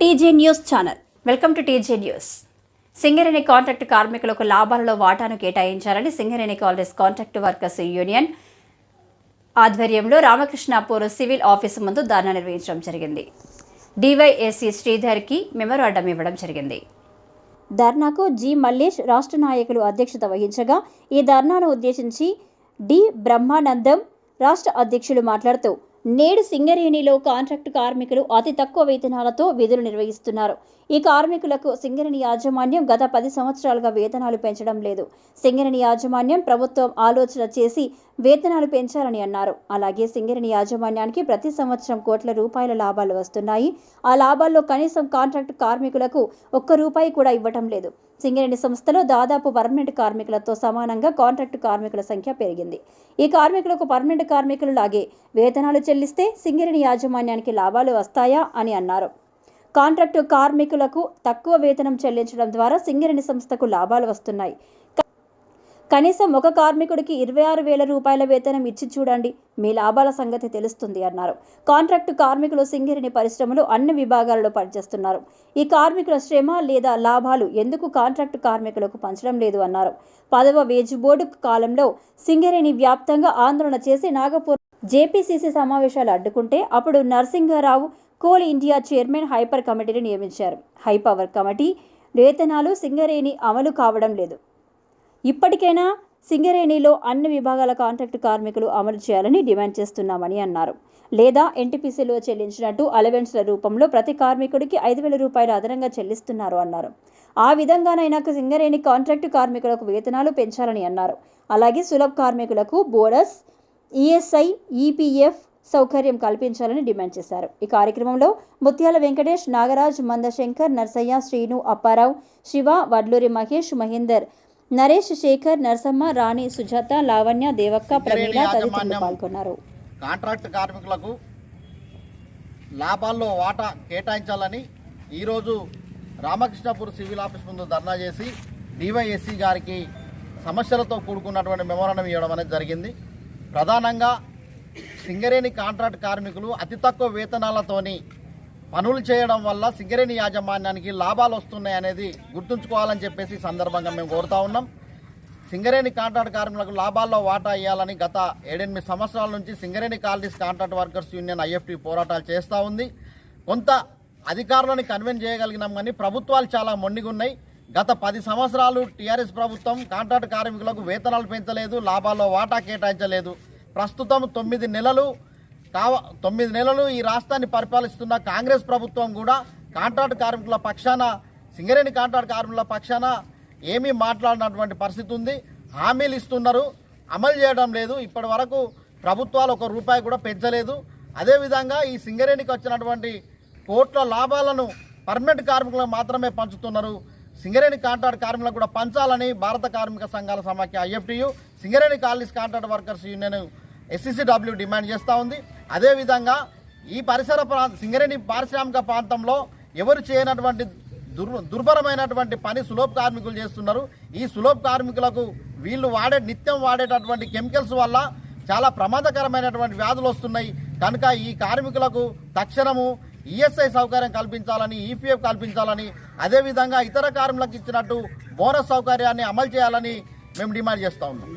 TJ news channel. Welcome to TJ news. Singareni contract కార్మికులకు లాభాలలో వాటాను కేటాయించాలని Singareni colonies contract workers union ఆధ్వర్యంలో రామకృష్ణాపూర్ సివిల్ ఆఫీసు ముందు ధర్నా నిర్వహించడం జరిగింది. డివైఎస్సి శ్రీధర్కి మెమరాండం ఇవ్వడం జరిగింది. ధర్నాకు జి మల్లేష్ రాష్ట్ర నాయకులు అధ్యక్షత వహించగా ఈ ధర్నాను ఉద్దేశించి డి బ్రహ్మానందం రాష్ట్ర అధ్యక్షులు మాట్లాడుతూ నేడు సింగరేణిలో కాంట్రాక్టు కార్మికులు అతి తక్కువ వేతనాలతో విధులు నిర్వహిస్తున్నారు. ఈ కార్మికులకు సింగరేణి యాజమాన్యం గత పది సంవత్సరాలుగా వేతనాలు పెంచడం లేదు. సింగరేణి యాజమాన్యం ప్రభుత్వం ఆలోచన చేసి వేతనాలు పెంచాలని అన్నారు. అలాగే సింగరేణి యాజమాన్యానికి ప్రతి సంవత్సరం కోట్ల రూపాయల లాభాలు వస్తున్నాయి. ఆ లాభాల్లో కనీసం కాంట్రాక్టు కార్మికులకు ఒక్క రూపాయి కూడా ఇవ్వటం లేదు. సింగరేణి సంస్థలో దాదాపు పర్మనెంట్ కార్మికులతో సమానంగా కాంట్రాక్టు కార్మికుల సంఖ్య పెరిగింది. ఈ కార్మికులకు పర్మనెంట్ కార్మికులు లాగే వేతనాలు చెల్లిస్తే సింగరేణి యాజమాన్యానికి లాభాలు వస్తాయా అని అన్నారు. కాంట్రాక్టు కార్మికులకు తక్కువ వేతనం చెల్లించడం ద్వారా సింగరేణి సంస్థకు లాభాలు వస్తున్నాయి. కనీసం ఒక కార్మికుడికి ఇరవై ఆరు వేల రూపాయల వేతనం ఇచ్చి చూడండి మీ లాభాల సంగతి తెలుస్తుంది అన్నారు. కాంట్రాక్టు కార్మికులు సింగరేణి పరిశ్రమలో అన్ని విభాగాలలో పనిచేస్తున్నారు. ఈ కార్మికుల శ్రమ లేదా లాభాలు ఎందుకు కాంట్రాక్టు కార్మికులకు పంచడం లేదు అన్నారు. పదవ వేజ్ బోర్డు కాలంలో సింగరేణి వ్యాప్తంగా ఆందోళన చేసి నాగపూర్ జేపీసీసీ సమావేశాలు అడ్డుకుంటే అప్పుడు Narasimharao coal India chairman hyper కమిటీని నియమించారు. హై పవర్ కమిటీ వేతనాలు సింగరేణి అమలు కావడం లేదు. ఇప్పటికైనా సింగరేణిలో అన్ని విభాగాల కాంట్రాక్టు కార్మికులు అమలు చేయాలని డిమాండ్ చేస్తున్నామని అన్నారు. లేదా ఎన్టీపీసీలో చెల్లించినట్టు అలవెన్స్ల రూపంలో ప్రతి కార్మికుడికి ఐదు వేల రూపాయలు అదనంగా చెల్లిస్తున్నారు అన్నారు. ఆ విధంగానైనా సింగరేణి కాంట్రాక్టు కార్మికులకు వేతనాలు పెంచాలని అన్నారు. అలాగే సులభ కార్మికులకు బోనస్ ఈఎస్ఐ ఈపీఎఫ్ సౌకర్యం కల్పించాలని డిమాండ్ చేశారు. ఈ కార్యక్రమంలో ముత్యాల వెంకటేష్ నాగరాజ్ మందశంకర్ నర్సయ్య శ్రీను అప్పారావు శివ వడ్లూరి మహేష్ మహేందర్ నరేష్ శేఖర్ నరసమ్మ రాణి సుజాత లావణ్య దేవక్క ప్రమీల తదితరులు పాల్గొన్నారు. కాంట్రాక్ట్ కార్మికులకు లాభాల్లో వాటా కేటాయించాలని ఈరోజు రామకృష్ణపూర్ సివిల్ ఆఫీస్ ముందు ధర్నా చేసి డివైఎస్సి గారికి సమస్యలతో కూడుకున్నటువంటి మెమోరాండం ఇవ్వడం అనేది జరిగింది. ప్రధానంగా సింగరేణి కాంట్రాక్ట్ కార్మికులు అతి తక్కువ వేతనాలతోని పనులు చేయడం వల్ల సింగరేణి యాజమాన్యానికి లాభాలు వస్తున్నాయి అనేది గుర్తుంచుకోవాలని చెప్పేసి సందర్భంగా మేము కోరుతా ఉన్నాం. సింగరేణి కాంట్రాక్ట్ కార్మికులకు లాభాల్లో వాటా ఇవ్వాలని గత ఏడెనిమిది సంవత్సరాల నుంచి Singareni colonies contract workers union IFT పోరాటాలు చేస్తూ ఉంది. కొంత అధికారులను కన్వెన్స్ చేయగలిగినాం కానీ ప్రభుత్వాలు చాలా మొండిగున్నాయి. గత పది సంవత్సరాలు టీఆర్ఎస్ ప్రభుత్వం కాంట్రాక్ట్ కార్మికులకు వేతనాలు పెంచలేదు లాభాల్లో వాటా కేటాయించలేదు. ప్రస్తుతం తొమ్మిది నెలలు కావ తొమ్మిది నెలలు ఈ రాష్ట్రాన్ని పరిపాలిస్తున్న కాంగ్రెస్ ప్రభుత్వం కూడా కాంట్రాక్ట్ కార్మికుల పక్షాన సింగరేణి కాంట్రాక్ట్ కార్మికుల పక్షాన ఏమీ మాట్లాడినటువంటి పరిస్థితి ఉంది. హామీలు ఇస్తున్నారు. అమలు చేయడం లేదు. ఇప్పటి వరకు ప్రభుత్వాలు ఒక రూపాయి కూడా పెంచలేదు. అదేవిధంగా ఈ సింగరేణికి వచ్చినటువంటి కోట్ల లాభాలను పర్మనెంట్ కార్మికులకు మాత్రమే పంచుతున్నారు. సింగరేణి కాంట్రాక్ట్ కార్మికులకు కూడా పంచాలని భారత కార్మిక సంఘాల సమాఖ్య IFTU Singareni colonies contract workers union SCCW demand చేస్తూ ఉంది. అదేవిధంగా ఈ పరిసర ప్రాంత సింగరేణి పారిశ్రామిక ప్రాంతంలో ఎవరు చేయనటువంటి దుర్ దుర్భరమైనటువంటి పని సులభ కార్మికులు చేస్తున్నారు. ఈ సులభ కార్మికులకు వీళ్ళు వాడే నిత్యం వాడేటటువంటి కెమికల్స్ వల్ల చాలా ప్రమాదకరమైనటువంటి వ్యాధులు వస్తున్నాయి. కనుక ఈ కార్మికులకు తక్షణము ఈఎస్ఐ సౌకర్యం కల్పించాలని ఈపీఎఫ్ కల్పించాలని అదేవిధంగా ఇతర కార్మికులకు ఇచ్చినట్టు బోనస్ సౌకర్యాన్ని అమలు చేయాలని మేము డిమాండ్ చేస్తూ ఉన్నాం.